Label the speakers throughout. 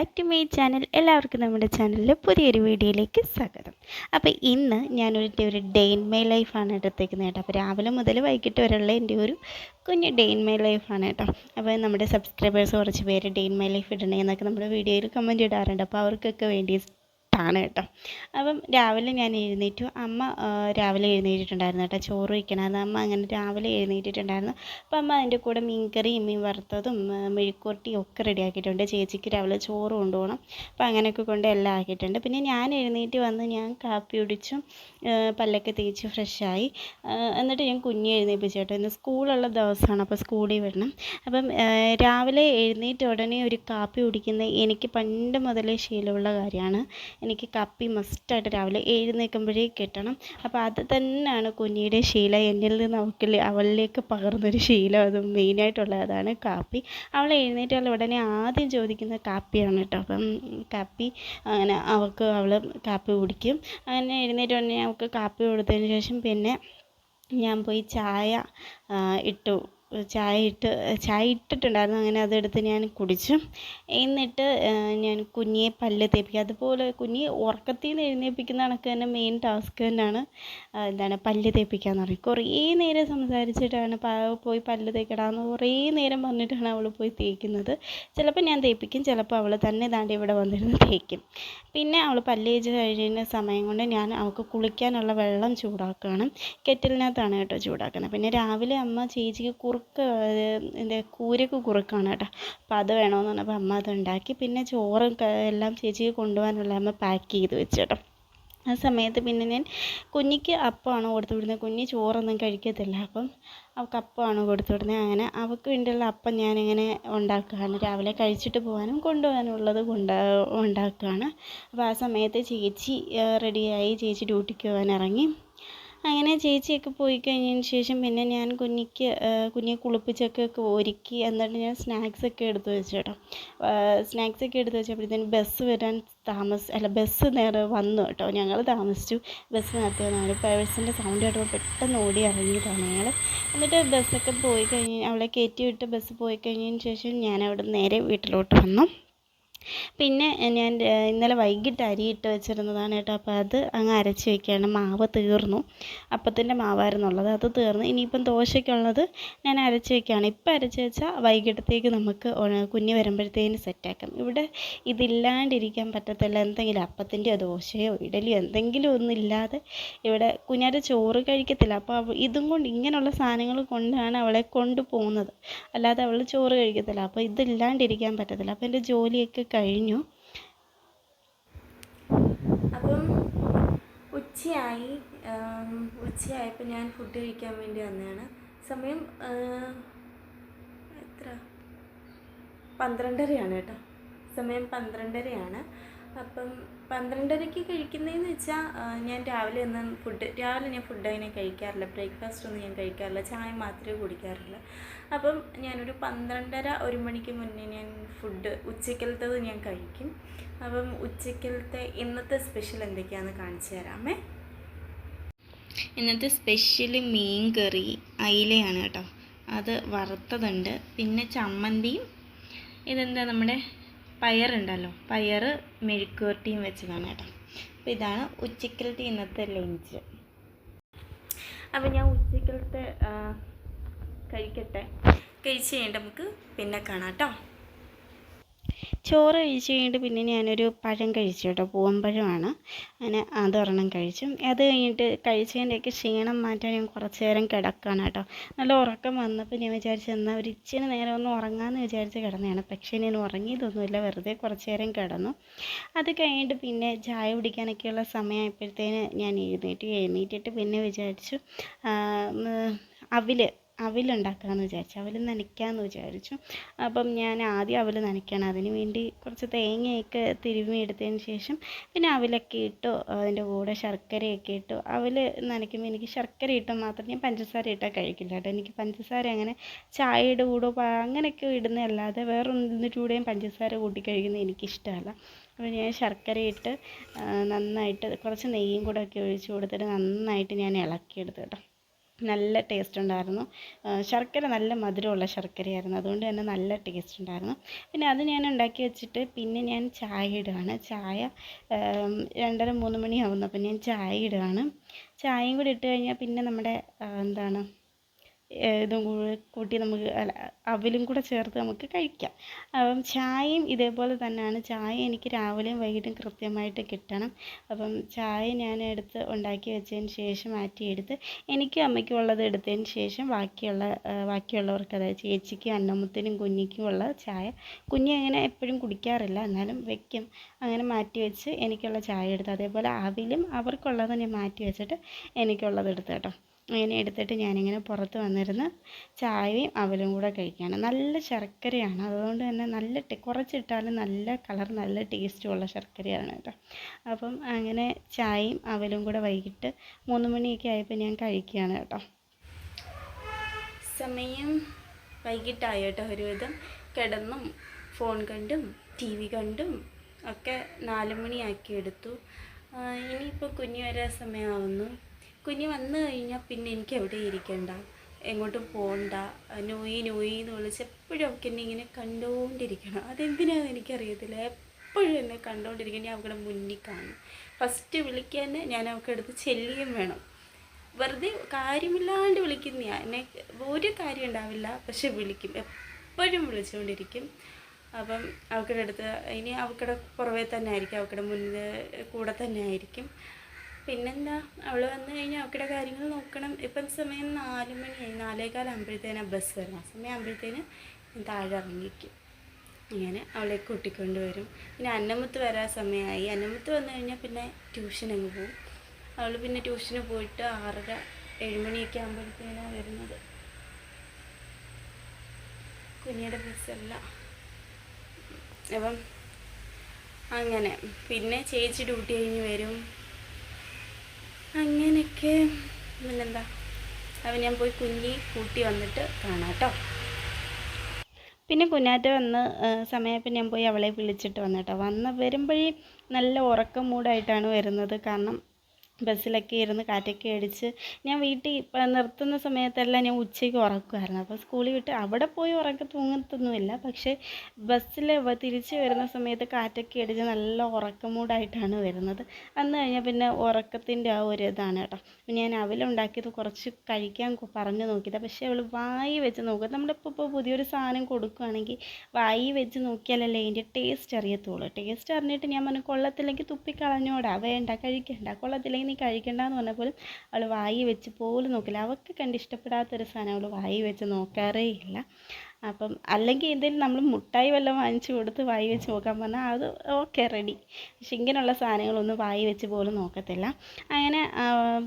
Speaker 1: Back to my channel എല്ലാവർക്കും നമ്മുടെ ചാനലിൽ പുതിയൊരു വീഡിയോയിലേക്ക് സ്വാഗതം. അപ്പോൾ ഇന്ന് ഞാനൊരു ഒരു ഡെയിൻ മൈ ലൈഫാണ് എടുത്തേക്കുന്നത് കേട്ടോ. അപ്പോൾ രാവിലെ മുതൽ വൈകിട്ട് വരെയുള്ള എന്റെ ഒരു കുഞ്ഞ് ഡെയിൻ ഇൻ മൈ ലൈഫാണ് കേട്ടോ. അപ്പോൾ നമ്മുടെ സബ്സ്ക്രൈബേഴ്സ് കുറച്ച് പേര് ഡെയിൻ മൈ ലൈഫ് ഇടണേ എന്നൊക്കെ നമ്മുടെ വീഡിയോയിൽ കമന്റ് ഇടാറുണ്ട്. അപ്പോൾ അവർക്കൊക്കെ വേണ്ടി ആണ് കേട്ടോ. അപ്പം രാവിലെ ഞാൻ എഴുന്നേറ്റു. അമ്മ രാവിലെ എഴുന്നേറ്റിട്ടുണ്ടായിരുന്നു കേട്ടോ. ചോറ് വയ്ക്കണമായിരുന്നു അമ്മ അങ്ങനെ രാവിലെ എഴുന്നേറ്റിട്ടുണ്ടായിരുന്നു. അപ്പം അമ്മ അതിന്റെ കൂടെ മീൻകറിയും മീൻ വറുത്തതും മെഴുക്കുവരട്ടിയും ഒക്കെ റെഡിയാക്കിയിട്ടുണ്ട് ചേച്ചിക്ക് രാവിലെ ചോറ് കൊണ്ടുപോകണം. അപ്പം അങ്ങനെയൊക്കെ കൊണ്ട് എല്ലാം ആക്കിയിട്ടുണ്ട്. പിന്നെ ഞാൻ എഴുന്നേറ്റ് വന്ന് ഞാൻ കാപ്പി കുടിച്ചു. പല്ലൊക്കെ തേച്ച് ഫ്രഷായി എന്നിട്ട് ഞാൻ കുഞ്ഞ് എഴുന്നേൽപ്പിച്ചു കേട്ടോ. ഇന്ന് സ്കൂളുള്ള ദിവസമാണ്. അപ്പോൾ സ്കൂളിൽ വിടണം. അപ്പം രാവിലെ എഴുന്നേറ്റ് ഉടനെ ഒരു കാപ്പി കുടിക്കുന്നത് എനിക്ക് പണ്ട് മുതലേ ശീലമുള്ള കാര്യമാണ്. എനിക്ക് കപ്പി മസ്റ്റായിട്ട് രാവിലെ എഴുന്നേൽക്കുമ്പോഴേ കിട്ടണം. അപ്പോൾ അത് തന്നെയാണ് കുഞ്ഞിയുടെ ശീലം. എന്നിൽ നിന്ന് അവൾക്ക് അവളിലേക്ക് പകർന്നൊരു ശീലം. അത് മെയിനായിട്ടുള്ളതാണ് കാപ്പി. അവൾ എഴുന്നേറ്റാൽ ഉടനെ ആദ്യം ചോദിക്കുന്ന കാപ്പിയാണ് കേട്ടോ. അപ്പം കാപ്പി അങ്ങനെ അവൾക്ക് അവൾ കാപ്പി കുടിക്കും. അങ്ങനെ എഴുന്നേറ്റ് ഉടനെ അവൾക്ക് കാപ്പി കൊടുത്തതിന് ശേഷം പിന്നെ ഞാൻ പോയി ചായ ഇട്ടു. ചായ ഇട്ട് ചായ ഇട്ടിട്ടുണ്ടായിരുന്നു. അങ്ങനെ അതെടുത്ത് ഞാൻ കുടിച്ചു. എന്നിട്ട് ഞാൻ കുഞ്ഞിയെ പല്ല് തേപ്പിക്കുക. അതുപോലെ കുഞ്ഞി ഉറക്കത്തിൽ നിന്ന് എഴുന്നേൽപ്പിക്കുന്ന കണക്ക് തന്നെ മെയിൻ ടാസ്ക് തന്നെയാണ്. എന്താണ് പല്ല് തേപ്പിക്കുക എന്ന് പറയും. കുറേ നേരം സംസാരിച്ചിട്ടാണ് പോയി പല്ല് തേക്കടാന്ന് കുറേ നേരം പറഞ്ഞിട്ടാണ് അവൾ പോയി തേക്കുന്നത്. ചിലപ്പോൾ ഞാൻ തേപ്പിക്കും ചിലപ്പോൾ അവൾ തന്നെ ദാണ്ട് ഇവിടെ വന്നിരുന്ന് തേക്കും. പിന്നെ അവൾ പല്ല് തേച്ച് കഴിയുന്ന സമയം കൊണ്ട് ഞാൻ അവൾക്ക് കുളിക്കാനുള്ള വെള്ളം ചൂടാക്കുകയാണ്. കെറ്റിലിനകത്താണ് കേട്ടോ ചൂടാക്കുന്നത്. പിന്നെ രാവിലെ അമ്മ ചേച്ചിക്ക് കുറുക്ക് എന്റെ കൂരക്ക് കുറുക്കാണ് കേട്ടോ. അപ്പോൾ അത് വേണമെന്ന് പറഞ്ഞപ്പോൾ അമ്മ അത് ഉണ്ടാക്കി പിന്നെ ചോറും എല്ലാം ചേച്ചിക്ക് കൊണ്ടുപോകാനുള്ള അമ്മ പാക്ക് ചെയ്ത് വെച്ചു കേട്ടോ. ആ സമയത്ത് പിന്നെ ഞാൻ കുഞ്ഞിക്ക് അപ്പമാണ് കൊടുത്തു വിടുന്നത് കുഞ്ഞ് ചോറൊന്നും കഴിക്കത്തില്ല. അപ്പം അവൾക്ക് അപ്പമാണ് കൊടുത്തു വിടുന്നത് അങ്ങനെ അവൾക്ക് വേണ്ടിയുള്ള അപ്പം ഞാനിങ്ങനെ ഉണ്ടാക്കുകയാണ്. രാവിലെ കഴിച്ചിട്ട് പോകാനും കൊണ്ടുപോകാനുള്ളത് കൊണ്ട് ഉണ്ടാക്കുകയാണ്. അപ്പോൾ ആ സമയത്ത് ചേച്ചി റെഡിയായി ചേച്ചി ഡ്യൂട്ടിക്ക് പോകാൻ ഇറങ്ങി. അങ്ങനെ ചേച്ചിയൊക്കെ പോയി കഴിഞ്ഞതിന് ശേഷം പിന്നെ ഞാൻ കുഞ്ഞിക്ക് കുഞ്ഞിയെ കുളിപ്പിച്ചൊക്കെ ഒരുക്കി എന്നിട്ട് ഞാൻ സ്നാക്സ് ഒക്കെ എടുത്ത് വെച്ചു കേട്ടോ സ്നാക്സ് ഒക്കെ എടുത്ത് വെച്ചപ്പോഴത്തേന് ബസ് വരാൻ താമസ അല്ല ബസ് നേരെ വന്നു കേട്ടോ. ഞങ്ങൾ താമസിച്ചു. ബസ് ഞങ്ങൾ പേഴ്സിന്റെ സൗണ്ട് കേട്ടപ്പോൾ പെട്ടെന്ന് ഓടി ഇറങ്ങിയതാണ് ഞങ്ങൾ എന്നിട്ട് ബസ്സൊക്കെ പോയി കഴിഞ്ഞ് അവളെ കയറ്റി വിട്ട് ബസ് പോയി കഴിഞ്ഞതിന് ശേഷം ഞാൻ അവിടെ നേരെ വീട്ടിലോട്ട് വന്നു. പിന്നെ ഞാൻ ഇന്നലെ വൈകിട്ട് അരി ഇട്ട് വെച്ചിരുന്നതാണ് കേട്ടോ. അപ്പോൾ അത് അങ്ങ് അരച്ച് വെക്കുകയാണ്. മാവ് തീർന്നു. അപ്പത്തിന്റെ മാവായിരുന്നുള്ളത്. അത് തീർന്നു. ഇനിയിപ്പം ദോശയ്ക്കുള്ളത് ഞാൻ അരച്ച് വെക്കുകയാണ്. ഇപ്പം അരച്ച് വെച്ചാൽ വൈകിട്ടത്തേക്ക് നമുക്ക് കുഞ്ഞി വരുമ്പോഴത്തേന് സെറ്റാക്കാം. ഇവിടെ ഇതില്ലാണ്ടിരിക്കാൻ പറ്റത്തില്ല. എന്തെങ്കിലും അപ്പത്തിന്റെയോ ദോശയോ ഇഡലിയോ എന്തെങ്കിലും ഒന്നും ഇല്ലാതെ ഇവിടെ കുഞ്ഞാരെ ചോറ് കഴിക്കത്തില്ല. അപ്പോൾ ഇതും കൊണ്ട് ഇങ്ങനെയുള്ള സാധനങ്ങൾ കൊണ്ടാണ് അവളെ കൊണ്ടുപോകുന്നത്. അല്ലാതെ അവൾ ചോറ് കഴിക്കത്തില്ല. അപ്പോൾ ഇതില്ലാണ്ടിരിക്കാൻ പറ്റത്തില്ല. അപ്പോൾ എന്റെ ജോലിയൊക്കെ കഴിഞ്ഞു. അപ്പം ഉച്ചയായി. ഉച്ചയായപ്പോൾ ഞാൻ ഫുഡ് കഴിക്കാൻ വേണ്ടി വന്നതാണ്. സമയം എത്ര? പന്ത്രണ്ടരയാണ് കേട്ടോ. സമയം പന്ത്രണ്ടരയാണ്. അപ്പം പന്ത്രണ്ടരയ്ക്ക് കഴിക്കുന്നതെന്ന് വെച്ചാൽ ഞാൻ രാവിലെ ഒന്നും ഫുഡ് രാവിലെ ഞാൻ ഫുഡ് അങ്ങനെ കഴിക്കാറില്ല. ബ്രേക്ക്ഫാസ്റ്റ് ഒന്നും ഞാൻ കഴിക്കാറില്ല. ചായ മാത്രമേ കുടിക്കാറില്ല അപ്പം ഞാനൊരു പന്ത്രണ്ടര ഒരു മണിക്ക് മുന്നേ ഞാൻ ഫുഡ് ഉച്ചക്കലത്തത് ഞാൻ കഴിക്കും. അപ്പം ഉച്ചക്കലത്തെ ഇന്നത്തെ സ്പെഷ്യൽ എന്തൊക്കെയാണെന്ന് കാണിച്ചു തരാമേ. ഇന്നത്തെ സ്പെഷ്യൽ മീൻ കറി അയിലയാണ് കേട്ടോ. അത് വറുത്തതുണ്ട്. പിന്നെ ചമ്മന്തിയും. ഇതെന്താ നമ്മുടെ പയറുണ്ടല്ലോ. പയർ മെഴുക്കുവരട്ടിയും വെച്ചതാണ് കേട്ടോ. അപ്പോൾ ഇതാണ് ഉച്ചക്കലത്തെ ഇന്നത്തെ ലഞ്ച്. അപ്പോൾ ഞാൻ ഉച്ചക്കലത്തെ കഴിക്കട്ടെ. കഴിച്ച് കഴിഞ്ഞിട്ട് നമുക്ക് പിന്നെ കാണാം കേട്ടോ. ചോറ് കഴിച്ച് കഴിഞ്ഞിട്ട് പിന്നെ ഞാനൊരു പഴം കഴിച്ചു കേട്ടോ. പൂവമ്പഴമാണ് അങ്ങനെ അതൊരെണ്ണം കഴിച്ചു. അത് കഴിഞ്ഞിട്ട് കഴിച്ചതിന്റെയൊക്കെ ക്ഷീണം മാറ്റാൻ ഞാൻ കുറച്ച് നേരം കിടക്കുകയാണ് കേട്ടോ. നല്ല ഉറക്കം വന്നപ്പോൾ ഞാൻ വിചാരിച്ചു എന്നാൽ ഒരു ഇച്ചിരി നേരം ഒന്ന് ഉറങ്ങാമെന്ന് വിചാരിച്ച് കിടന്നതാണ്. പക്ഷേ ഞാൻ ഉറങ്ങിയതൊന്നുമില്ല. വെറുതെ കുറച്ച് നേരം കിടന്നു. അത് കഴിഞ്ഞിട്ട് പിന്നെ ചായ കുടിക്കാനൊക്കെയുള്ള സമയമായപ്പോഴത്തേന് ഞാൻ എഴുന്നേറ്റ്. എഴുന്നേറ്റിട്ട് പിന്നെ വിചാരിച്ചു അവിൽ അവിലുണ്ടാക്കാമെന്ന് വിചാരിച്ചു. അവൽ നനയ്ക്കാമെന്ന് വിചാരിച്ചു. അപ്പം ഞാൻ ആദ്യം അവൽ നനയ്ക്കണം. അതിന് വേണ്ടി കുറച്ച് തേങ്ങയൊക്കെ തിരുമ്മി എടുത്തതിന് ശേഷം പിന്നെ അവിലൊക്കെ ഇട്ടു. അതിന്റെ കൂടെ ശർക്കരയൊക്കെ ഇട്ടു. അവൽ നനയ്ക്കുമ്പോൾ എനിക്ക് ശർക്കര ഇട്ടാൽ മാത്രം ഞാൻ പഞ്ചസാര ഇട്ടാൽ കഴിക്കില്ല കേട്ടോ. എനിക്ക് പഞ്ചസാര അങ്ങനെ ചായയുടെ കൂടോ അങ്ങനെയൊക്കെ ഇടുന്നതല്ലാതെ വേറെ ഒന്നിന്റെ കൂടെയും പഞ്ചസാര കൂട്ടി കഴിക്കുന്നത് എനിക്കിഷ്ടമല്ല. അപ്പോൾ ഞാൻ ശർക്കര ഇട്ട് നന്നായിട്ട് കുറച്ച് നെയ്യും കൂടെ ഒക്കെ ഒഴിച്ച് കൊടുത്തിട്ട് നന്നായിട്ട് ഞാൻ ഇളക്കിയെടുത്തു കേട്ടോ. നല്ല ടേസ്റ്റ് ഉണ്ടായിരുന്നു. ശർക്കര നല്ല മധുരമുള്ള ശർക്കരയായിരുന്നു. അതുകൊണ്ട് തന്നെ നല്ല ടേസ്റ്റ് ഉണ്ടായിരുന്നു. പിന്നെ അത് ഞാൻ ഉണ്ടാക്കി വെച്ചിട്ട് പിന്നെ ഞാൻ ചായ ഇടുകയാണ്. ചായ രണ്ടര മൂന്ന് മണിയാവുന്നു അപ്പം ഞാൻ ചായ ഇടുകയാണ്. ചായയും കൂടി ഇട്ട് കഴിഞ്ഞാൽ പിന്നെ നമ്മുടെ എന്താണ് ഇതും കൂടെ കൂട്ടി നമുക്ക് അല്ല അവലും കൂടെ ചേർത്ത് നമുക്ക് കഴിക്കാം. അപ്പം ചായയും ഇതേപോലെ തന്നെയാണ്. ചായ എനിക്ക് രാവിലെയും വൈകിട്ടും കൃത്യമായിട്ട് കിട്ടണം. അപ്പം ചായ ഞാൻ എടുത്ത് ഉണ്ടാക്കി വെച്ചതിന് ശേഷം മാറ്റിയെടുത്ത് എനിക്കും അമ്മയ്ക്കും ഉള്ളത് എടുത്തതിന് ശേഷം ബാക്കിയുള്ള ബാക്കിയുള്ളവർക്ക് അതായത് ചേച്ചിക്കും അന്നമ്മത്തിനും കുഞ്ഞിക്കും ഉള്ള ചായ. കുഞ്ഞ് അങ്ങനെ എപ്പോഴും കുടിക്കാറില്ല. എന്നാലും വെക്കും. അങ്ങനെ മാറ്റി വെച്ച് എനിക്കുള്ള ചായ എടുത്ത് അതേപോലെ അവിലും അവർക്കുള്ളത് ഞാൻ മാറ്റി വെച്ചിട്ട് എനിക്കുള്ളത് എടുത്ത് കേട്ടോ. അങ്ങനെ എടുത്തിട്ട് ഞാനിങ്ങനെ പുറത്ത് വന്നിരുന്ന് ചായയും അവലും കൂടെ കഴിക്കുകയാണ്. നല്ല ശർക്കരയാണ്. അതുകൊണ്ട് തന്നെ നല്ല കുറച്ചിട്ടാലും നല്ല കളർ നല്ല ടേസ്റ്റുമുള്ള ശർക്കരയാണ് കേട്ടോ. അപ്പം അങ്ങനെ ചായയും അവലും കൂടെ വൈകിട്ട് മൂന്ന് മണിയൊക്കെ ആയപ്പോൾ ഞാൻ കഴിക്കുകയാണ് കേട്ടോ. സമയം വൈകിട്ടായി കേട്ടോ ഒരുവിധം. കിടന്നും ഫോൺ കണ്ടും ടി വി കണ്ടും ഒക്കെ നാല് മണിയാക്കി എടുത്തു. ഇനിയിപ്പോൾ കുഞ്ഞു വരാൻ സമയമാവുന്നു. കുഞ്ഞ് വന്നു കഴിഞ്ഞാൽ പിന്നെ എനിക്ക് എവിടെ ഇരിക്കണ്ട? എങ്ങോട്ടും പോകണ്ട നോയി നോയി എന്ന് വിളിച്ച് എപ്പോഴും അവൾക്ക് എന്നെ ഇങ്ങനെ കണ്ടുകൊണ്ടിരിക്കണം അതെന്തിനാണെന്ന് എനിക്കറിയത്തില്ല. എപ്പോഴും എന്നെ കണ്ടുകൊണ്ടിരിക്കണം ഞാൻ അവളുടെ മുന്നിൽ കാണും. ഫസ്റ്റ് വിളിക്കാൻ ഞാൻ അവൾക്ക് അടുത്ത് ചെല്ലുകയും വേണം. വെറുതെ കാര്യമില്ലാണ്ട് വിളിക്കുന്ന എന്നെ ഒരു കാര്യം ഉണ്ടാവില്ല. പക്ഷെ വിളിക്കും. എപ്പോഴും വിളിച്ചുകൊണ്ടിരിക്കും അപ്പം അവൾക്കടുത്ത് ഇനി അവക്കടെ പുറവേ തന്നെ ആയിരിക്കും. അവക്കടെ മുന്നിൽ കൂടെ തന്നെ ആയിരിക്കും. പിന്നെന്താ? അവൾ വന്നു കഴിഞ്ഞാൽ അവക്കടെ കാര്യങ്ങൾ നോക്കണം. ഇപ്പം സമയം നാല് മണിയായി. നാലേകാലാകുമ്പോഴത്തേനാണ് ബസ് വരും ആ സമയം ആകുമ്പോഴത്തേന് താഴെ ഇറങ്ങിക്കും ഇങ്ങനെ അവളെ കൂട്ടിക്കൊണ്ട് വരും. പിന്നെ അന്നമുത്ത് വരാൻ സമയമായി. അന്നമുത്ത് വന്നു കഴിഞ്ഞാൽ പിന്നെ ട്യൂഷൻ പോകും. അവൾ പിന്നെ ട്യൂഷന് പോയിട്ട് ആറര ഏഴുമണിയൊക്കെ ആകുമ്പോഴത്തേനാണ് വരുന്നത്. കുഞ്ഞിയുടെ ബസ്സല്ല. അപ്പം അങ്ങനെ. പിന്നെ ചേച്ചി ഡ്യൂട്ടി കഴിഞ്ഞ് വരും. അങ്ങനെയൊക്കെ പിന്നെന്താ? അവൻ ഞാൻ പോയി കുഞ്ഞി കൂട്ടി വന്നിട്ട് കാണാം കേട്ടോ പിന്നെ കുഞ്ഞാറ്റ വന്ന് സമയപ്പം ഞാൻ പോയി അവളെ വിളിച്ചിട്ട് വന്നിട്ടോ. വന്ന് വരുമ്പോഴേ നല്ല ഉറക്കം മൂടായിട്ടാണ് വരുന്നത്. കാരണം ബസ്സിലൊക്കെ ഇരുന്ന് കാറ്റൊക്കെ അടിച്ച് ഞാൻ വീട്ടിൽ നിർത്തുന്ന സമയത്തെല്ലാം ഞാൻ ഉച്ചയ്ക്ക് ഉറക്കുമായിരുന്നു. അപ്പോൾ സ്കൂളിൽ വിട്ട് അവിടെ പോയി ഉറക്കം തൂങ്ങത്തൊന്നുമില്ല. പക്ഷേ ബസ്സിൽ തിരിച്ച് വരുന്ന സമയത്ത് കാറ്റൊക്കെ അടിച്ച് നല്ല ഉറക്കമൂടായിട്ടാണ് വരുന്നത്. അന്ന് കഴിഞ്ഞാൽ പിന്നെ ഉറക്കത്തിന്റെ ആ ഒരു ഇതാണ് കേട്ടോ. ഞാൻ അവലുണ്ടാക്കിയത് കുറച്ച് കഴിക്കാൻ പറഞ്ഞു നോക്കിയത്. പക്ഷേ അവൾ വായി വെച്ച് നോക്കുക നമ്മളിപ്പോൾ ഇപ്പോൾ പുതിയൊരു സാധനം കൊടുക്കുകയാണെങ്കിൽ വായി വെച്ച് നോക്കിയാലല്ലേ അതിന്റെ ടേസ്റ്റ് അറിയത്തുള്ളൂ. ടേസ്റ്റ് അറിഞ്ഞിട്ട് ഞാൻ പറഞ്ഞു കൊള്ളത്തില്ലെങ്കിൽ തുപ്പിക്കളഞ്ഞോടാ വേണ്ട കഴിക്കണ്ട കൊള്ളത്തില്ലെങ്കിൽ നീ കഴിക്കണ്ടെന്ന് പറഞ്ഞാൽ പോലും അവൾ വായി വെച്ച് പോലും നോക്കില്ല. അവൾക്ക് കണ്ട് ഇഷ്ടപ്പെടാത്തൊരു സാധനം അവൾ വായി വെച്ച് നോക്കാറേ ഇല്ല. അപ്പം അല്ലെങ്കിൽ എന്തെങ്കിലും നമ്മൾ മുട്ടായി വല്ലതും വാങ്ങിച്ചു കൊടുത്ത് വായി വെച്ച് നോക്കാൻ പറഞ്ഞാൽ അത് ഓക്കെ റെഡി. പക്ഷെ ഇങ്ങനെയുള്ള സാധനങ്ങളൊന്നും വായി വെച്ച് പോലും നോക്കത്തില്ല. അങ്ങനെ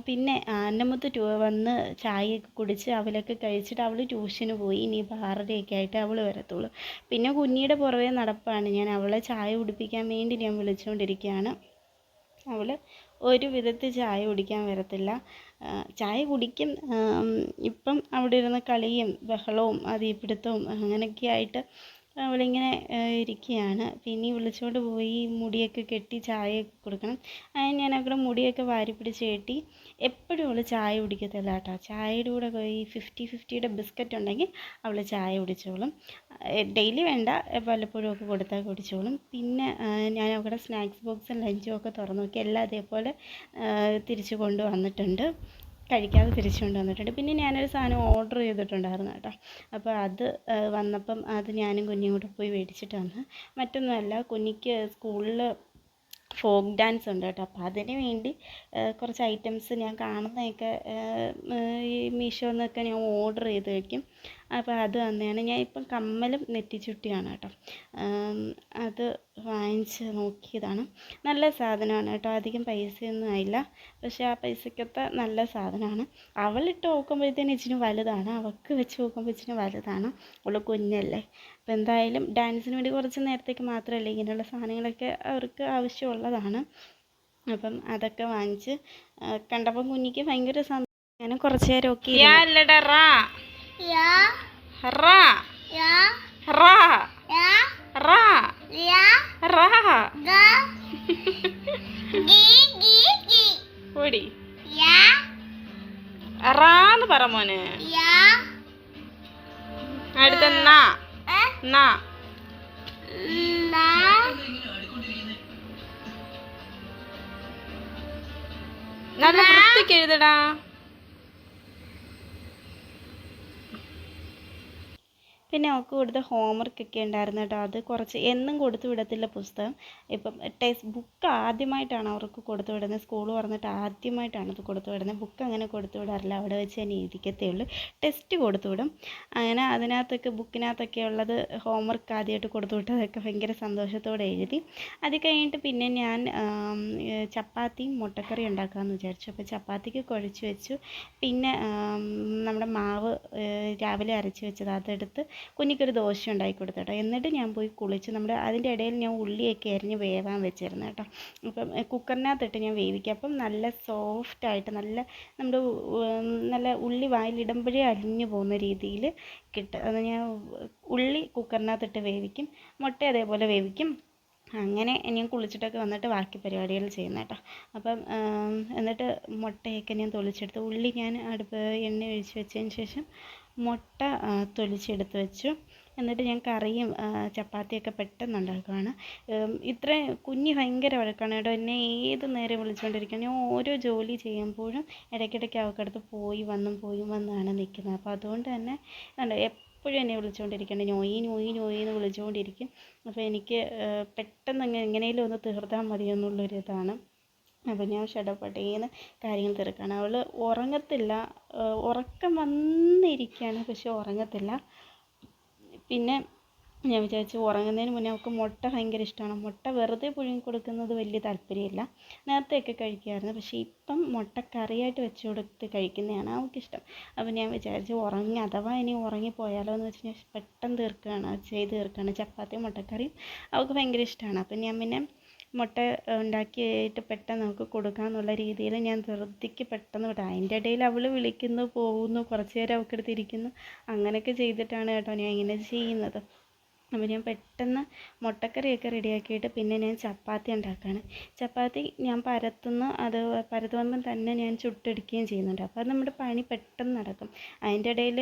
Speaker 1: പിന്നെ അന്നമുത്ത് ടൂ വന്ന് ചായയൊക്കെ കുടിച്ച് അവലൊക്കെ കഴിച്ചിട്ട് അവൾ ട്യൂഷന് പോയി. ഇനി ആറരയൊക്കെ ആയിട്ട് അവൾ വരത്തുള്ളൂ. പിന്നെ കുഞ്ഞിയുടെ പുറവേ നടപ്പാണ്. ഞാൻ അവളെ ചായ കുടിപ്പിക്കാൻ വേണ്ടി ഞാൻ വിളിച്ചുകൊണ്ടിരിക്കുകയാണ് അവൾ ഒരു വിധത്തിൽ ചായ കുടിക്കാൻ വരത്തില്ല. ചായ കുടിക്കും ഇപ്പം അവിടെ ഇരുന്ന് കളിയും ബഹളവും അതീപിടുത്തവും അങ്ങനെയൊക്കെ ആയിട്ട് അവളിങ്ങനെ ഇരിക്കുകയാണ്. പിന്നെ വിളിച്ചുകൊണ്ട് പോയി മുടിയൊക്കെ കെട്ടി ചായയൊക്കെ കൊടുക്കണം. അതിന് ഞാൻ അവളുടെ മുടിയൊക്കെ വാരി പിടിച്ച് കെട്ടി എപ്പോഴും അവൾ ചായ കുടിക്കത്തില്ല കേട്ടോ ചായയുടെ കൂടെ ഈ ഫിഫ്റ്റി ഫിഫ്റ്റിയുടെ ബിസ്ക്കറ്റ് ഉണ്ടെങ്കിൽ അവൾ ചായ കുടിച്ചോളും. ഡെയിലി വേണ്ട വല്ലപ്പോഴും ഒക്കെ കൊടുത്താൽ കുടിച്ചോളും. പിന്നെ ഞാൻ അവരുടെ സ്നാക്സ് ബോക്സും ലഞ്ചും ഒക്കെ തുറന്നു നോക്കി എല്ലാം അതേപോലെ തിരിച്ചു കൊണ്ടു കൊണ്ടുവന്നിട്ടുണ്ട്. കഴിക്കാതെ തിരിച്ചു കൊണ്ടുവന്നിട്ടുണ്ട്. പിന്നെ ഞാനൊരു സാധനം ഓർഡർ ചെയ്തിട്ടുണ്ടായിരുന്നു കേട്ടോ. അപ്പോൾ അത് വന്നപ്പം അത് ഞാനും കുഞ്ഞും കൂടെ പോയി മേടിച്ചിട്ട് വന്ന്. മറ്റൊന്നുമല്ല കുഞ്ഞിക്ക് സ്കൂളിൽ ഫോക്ക് ഡാൻസ് ഉണ്ട് കേട്ടോ. അപ്പോൾ അതിന് വേണ്ടി കുറച്ച് ഐറ്റംസ് ഞാൻ കാണുന്നതൊക്കെ ഈ മീഷോന്നൊക്കെ ഞാൻ ഓർഡർ ചെയ്ത് വയ്ക്കും അപ്പോൾ അത് തന്നെയാണ്. ഞാൻ ഇപ്പം കമ്മലും നെറ്റിച്ചുട്ടിയാണ് കേട്ടോ. അത് വാങ്ങിച്ച് നോക്കിയതാണ്. നല്ല സാധനമാണ് കേട്ടോ. അധികം പൈസയൊന്നും ആയില്ല. പക്ഷേ ആ പൈസക്കത്തെ നല്ല സാധനമാണ്. അവളിട്ട് നോക്കുമ്പോഴത്തേന് ഇച്ചിരി വലുതാണ്. അവൾക്ക് വെച്ച് നോക്കുമ്പോൾ ഇച്ചിരി വലുതാണ്. അവൾ കുഞ്ഞല്ലേ. അപ്പോൾ എന്തായാലും ഡാൻസിന് വേണ്ടി കുറച്ച് നേരത്തേക്ക് മാത്രമല്ല ഇങ്ങനെയുള്ള സാധനങ്ങളൊക്കെ അവർക്ക് ആവശ്യമുള്ളതാണ്. അപ്പം അതൊക്കെ വാങ്ങിച്ച് കണ്ടപ്പം കുഞ്ഞിക്ക് ഭയങ്കര സന്തോഷം. ഞാൻ കുറച്ച് നേരമൊക്കെ റാ. റാ. റാ. റാ. ഓടി. പറാന്ന് പറ മോന്. അടുത്ത നാ. നാ. നല്ല വൃത്തിക്ക് എഴുതടാ. പിന്നെ അവൾക്ക് കൊടുത്ത ഹോംവർക്ക് ഒക്കെ ഉണ്ടായിരുന്നു കേട്ടോ. അത് കുറച്ച് എന്നും കൊടുത്തു വിടത്തില്ല പുസ്തകം. ഇപ്പം ടെക്സ്റ്റ് ബുക്ക് ആദ്യമായിട്ടാണ് അവർക്ക് കൊടുത്തു വിടുന്നത്. സ്കൂൾ പറഞ്ഞിട്ട് ആദ്യമായിട്ടാണ് ഇത് കൊടുത്തു വിടുന്നത്. ബുക്ക് അങ്ങനെ കൊടുത്തു വിടാറില്ല. അവിടെ വെച്ച് തന്നെ ഇരിക്കത്തേ ഉള്ളൂ. ടെസ്റ്റ് കൊടുത്തു വിടും. അങ്ങനെ അതിനകത്തൊക്കെ ബുക്കിനകത്തൊക്കെ ഉള്ളത് ഹോംവർക്ക് ആദ്യമായിട്ട് കൊടുത്തു വിട്ടതൊക്കെ ഭയങ്കര സന്തോഷത്തോടെ എഴുതി. അത് കഴിഞ്ഞിട്ട് പിന്നെ ഞാൻ ചപ്പാത്തി ചപ്പാത്തിയും മുട്ടക്കറി ഉണ്ടാക്കാമെന്ന് വിചാരിച്ചു. അപ്പോൾ ചപ്പാത്തിക്ക് കുഴച്ച് വെച്ചു. പിന്നെ നമ്മുടെ മാവ് രാവിലെ അരച്ച് വെച്ചത്. അതെടുത്ത് കുഞ്ഞിക്കൊരു ദോശ ഉണ്ടാക്കി കൊടുത്തു കേട്ടോ എന്നിട്ട് ഞാൻ പോയി കുളിച്ച് നമ്മുടെ അതിന്റെ ഇടയിൽ ഞാൻ ഉള്ളിയൊക്കെ അരിഞ്ഞ് വേവാൻ വെച്ചിരുന്നു കേട്ടോ അപ്പം കുക്കറിനകത്തിട്ട് ഞാൻ വേവിക്കുക അപ്പം നല്ല സോഫ്റ്റായിട്ട് നല്ല നമ്മുടെ നല്ല ഉള്ളി വായിലിടുമ്പോഴേ അലിഞ്ഞു പോകുന്ന രീതിയിൽ കിട്ടും. അത് ഞാൻ ഉള്ളി കുക്കറിനകത്തിട്ട് വേവിക്കും. മുട്ട അതേപോലെ വേവിക്കും. അങ്ങനെ ഞാൻ കുളിച്ചിട്ടൊക്കെ വന്നിട്ട് ബാക്കി പരിപാടികൾ ചെയ്യുന്ന കേട്ടോ അപ്പം എന്നിട്ട് മുട്ടയൊക്കെ ഞാൻ തൊളിച്ചെടുത്ത് ഉള്ളി ഞാൻ അടുപ്പ് എണ്ണ ഒഴിച്ച് വെച്ചതിന് ശേഷം മുട്ട തൊലിച്ചെടുത്ത് വെച്ചു. എന്നിട്ട് ഞാൻ കറിയും ചപ്പാത്തിയൊക്കെ പെട്ടെന്ന് ഉണ്ടാക്കുകയാണ് ഇത്ര കുഞ്ഞ് ഭയങ്കര വഴക്കാണ് കേട്ടോ. എന്നെ ഏത് നേരം വിളിച്ചുകൊണ്ടിരിക്കുകയാണ് ഞാൻ ഓരോ ജോലി ചെയ്യുമ്പോഴും ഇടയ്ക്കിടയ്ക്ക് അവൾക്കടുത്ത് പോയി വന്നും പോയി വന്നാണ് നിൽക്കുന്നത്. അപ്പോൾ അതുകൊണ്ട് തന്നെ എപ്പോഴും എന്നെ വിളിച്ചുകൊണ്ടിരിക്കുകയാണ് നോയി നോയി നോയി എന്ന് വിളിച്ചുകൊണ്ടിരിക്കും അപ്പോൾ എനിക്ക് പെട്ടെന്ന് അങ്ങ് എങ്ങനെയും ഒന്ന് തീർത്താൽ മതി എന്നുള്ളൊരു അപ്പോൾ ഞാൻ ഷടപടേന്ന് കാര്യങ്ങൾ തീർക്കുകയാണ് അവൾ ഉറങ്ങത്തില്ല. ഉറക്കം വന്നിരിക്കുകയാണ് പക്ഷെ ഉറങ്ങത്തില്ല. പിന്നെ ഞാൻ വിചാരിച്ചു ഉറങ്ങുന്നതിന് മുന്നേ അവൾക്ക് മുട്ട ഭയങ്കര ഇഷ്ടമാണ്. മുട്ട വെറുതെ പുഴുങ്ങി കൊടുക്കുന്നത് വലിയ താല്പര്യമില്ല. നേരത്തെയൊക്കെ കഴിക്കുമായിരുന്നു. പക്ഷേ ഇപ്പം മുട്ട കറിയായിട്ട് വെച്ച് കൊടുത്ത് കഴിക്കുന്നതാണ് അവൾക്കിഷ്ടം. അപ്പോൾ ഞാൻ വിചാരിച്ചു ഉറങ്ങി അഥവാ ഇനി ഉറങ്ങിപ്പോയാലോ എന്ന് വെച്ച് ഞാൻ പെട്ടെന്ന് തീർക്കുകയാണ് ചെയ്ത് തീർക്കുകയാണ്. ചപ്പാത്തിയും മുട്ടക്കറിയും അവൾക്ക് ഭയങ്കര ഇഷ്ടമാണ്. അപ്പം ഞാൻ പിന്നെ മുട്ട ഉണ്ടാക്കിയിട്ട് പെട്ടെന്ന് നമുക്ക് കൊടുക്കാമെന്നുള്ള രീതിയിൽ ഞാൻ ധൃതിക്ക് പെട്ടെന്ന് വിടാം അതിന്റെ ഇടയിൽ അവൾ വിളിക്കുന്നു പോകുന്നു കുറച്ച് നേരം അവൾക്കടുത്ത് ഇരിക്കുന്നു. അങ്ങനെയൊക്കെ ചെയ്തിട്ടാണ് കേട്ടോ ഞാൻ ഇങ്ങനെ ചെയ്യുന്നത്. അപ്പോൾ ഞാൻ പെട്ടെന്ന് മുട്ടക്കറിയൊക്കെ റെഡിയാക്കിയിട്ട് പിന്നെ ഞാൻ ചപ്പാത്തി ഉണ്ടാക്കുകയാണ് ചപ്പാത്തി ഞാൻ പരത്തുന്നു അത് പരത്തുമ്പം തന്നെ ഞാൻ ചുട്ടെടുക്കുകയും ചെയ്യുന്നുണ്ട്. അപ്പോൾ നമ്മുടെ പണി പെട്ടെന്ന് നടക്കും. അതിന്റെ ഇടയിൽ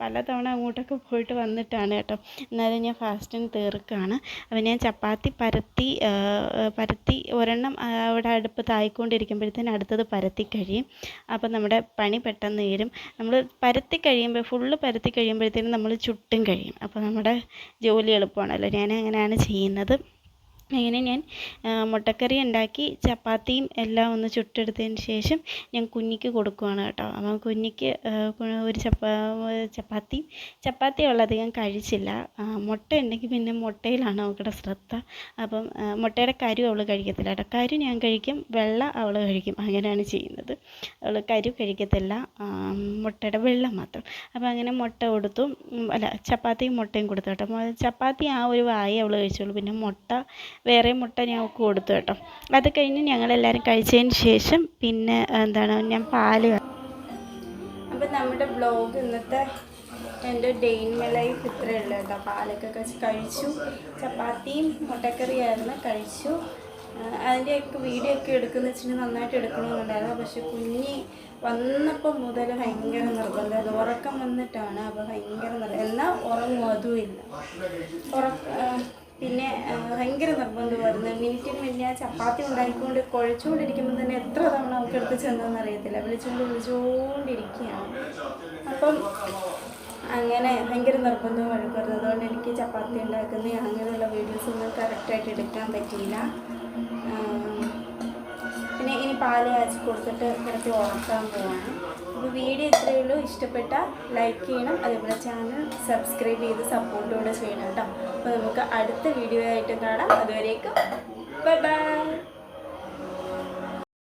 Speaker 1: പലതവണ അങ്ങോട്ടൊക്കെ പോയിട്ട് വന്നിട്ടാണ് കേട്ടോ. എന്നാലും ഞാൻ ഫാസ്റ്റിന് തീർക്കുകയാണ് അപ്പോൾ ഞാൻ ചപ്പാത്തി പരത്തി പരത്തി ഒരെണ്ണം അവിടെ അടുപ്പത്ത് ആയിക്കൊണ്ടിരിക്കുമ്പോഴത്തേന് അടുത്തത് പരത്തി കഴിയും. അപ്പോൾ നമ്മുടെ പണി പെട്ടെന്ന് തീരും. നമ്മൾ പരത്തി കഴിയുമ്പോൾ ഫുള്ള് പരത്തി കഴിയുമ്പോഴത്തേനും നമ്മൾ ചുട്ടും കഴിയും. അപ്പോൾ നമ്മുടെ ജോലി എളുപ്പമാണല്ലോ. ഞാൻ അങ്ങനെയാണ് ചെയ്യുന്നത്. അങ്ങനെ ഞാൻ മുട്ടക്കറി ഉണ്ടാക്കി ചപ്പാത്തിയും എല്ലാം ഒന്ന് ചുട്ടെടുത്തതിന് ശേഷം ഞാൻ കുഞ്ഞിക്ക് കൊടുക്കുവാണ് കേട്ടോ. അപ്പം കുഞ്ഞിക്ക് ഒരു ചപ്പാ ചപ്പാത്തിയും ചപ്പാത്തി വളരെയധികം കഴിച്ചില്ല. മുട്ട ഉണ്ടെങ്കിൽ പിന്നെ മുട്ടയിലാണ് അവൾക്കുടെ ശ്രദ്ധ. അപ്പം മുട്ടയുടെ കരു അവൾ കഴിക്കത്തില്ല കേട്ടോ. കരു ഞാൻ കഴിക്കും വെള്ള അവൾ കഴിക്കും. അങ്ങനെയാണ് ചെയ്യുന്നത്. അവൾ കരു കഴിക്കത്തില്ല മുട്ടയുടെ വെള്ള മാത്രം. അപ്പം അങ്ങനെ മുട്ട കൊടുത്തു. അല്ല ചപ്പാത്തിയും മുട്ടയും കൊടുത്തു കേട്ടോ. ചപ്പാത്തി ആ ഒരു വായ അവൾ കഴിച്ചോളൂ പിന്നെ മുട്ട വേറെ മുട്ട ഞാൻ കൊടുത്തു കേട്ടോ. അത് കഴിഞ്ഞ് ഞങ്ങളെല്ലാവരും കഴിച്ചതിന് ശേഷം പിന്നെ എന്താണ് ഞാൻ പാൽ അപ്പം നമ്മുടെ ബ്ലോഗ് ഇന്നത്തെ എന്റെ ഡെയിൻ ലൈഫ് ഇത്രയേ ഉള്ളൂ കേട്ടോ. പാലൊക്കെ കഴിച്ച്. ചപ്പാത്തിയും മുട്ടക്കറിയായിരുന്നു. കഴിച്ചു. അതിന്റെയൊക്കെ വീഡിയോ ഒക്കെ എടുക്കുന്ന വെച്ചിട്ടുണ്ടെങ്കിൽ നന്നായിട്ട് എടുക്കണമെന്നുണ്ടായിരുന്നു. പക്ഷെ കുഞ്ഞി വന്നപ്പോൾ മുതൽ ഭയങ്കര നിർബന്ധമായിരുന്നു. ഉറക്കം വന്നിട്ടാണ് അപ്പോൾ ഭയങ്കര നിർബന്ധം എന്നാൽ ഉറങ്ങും അതുമില്ല. ഉറക്ക പിന്നെ ഭയങ്കര നിർബന്ധമായിരുന്നു. മിനിറ്റിന് മിനിറ്റ് ആ ചപ്പാത്തി ഉണ്ടാക്കിക്കൊണ്ട് കുഴച്ചുകൊണ്ടിരിക്കുമ്പോൾ തന്നെ എത്ര തവണ അവൾക്ക് എടുത്ത് ചെന്നതെന്ന് അറിയത്തില്ല. വിളിച്ചുകൊണ്ട് വിളിച്ചുകൊണ്ടിരിക്കുകയാണ്. അപ്പം അങ്ങനെ ഭയങ്കര നിർബന്ധവും വഴക്കുമായിരുന്നു. അതുകൊണ്ട് എനിക്ക് ചപ്പാത്തി ഉണ്ടാക്കുന്ന അങ്ങനെയുള്ള വീഡിയോസ് ഒന്നും കറക്റ്റായിട്ട് എടുക്കാൻ പറ്റിയില്ല. പിന്നെ ഇനി പാൽ കാച്ചി കൊടുത്തിട്ട് കിടത്തി ഉറക്കാൻ പോവാണ്. അപ്പോൾ വീഡിയോ ഇത്രയേ ഉള്ളൂ. ഇഷ്ടപ്പെട്ട ലൈക്ക് ചെയ്യണം. അതേപോലെ ചാനൽ സബ്സ്ക്രൈബ് ചെയ്ത് സപ്പോർട്ടോടെ ചെയ്യണം കേട്ടോ. അപ്പോൾ നമുക്ക് അടുത്ത വീഡിയോ ആയിട്ട് കാണാം. അതുവരേക്കും ബൈ ബൈ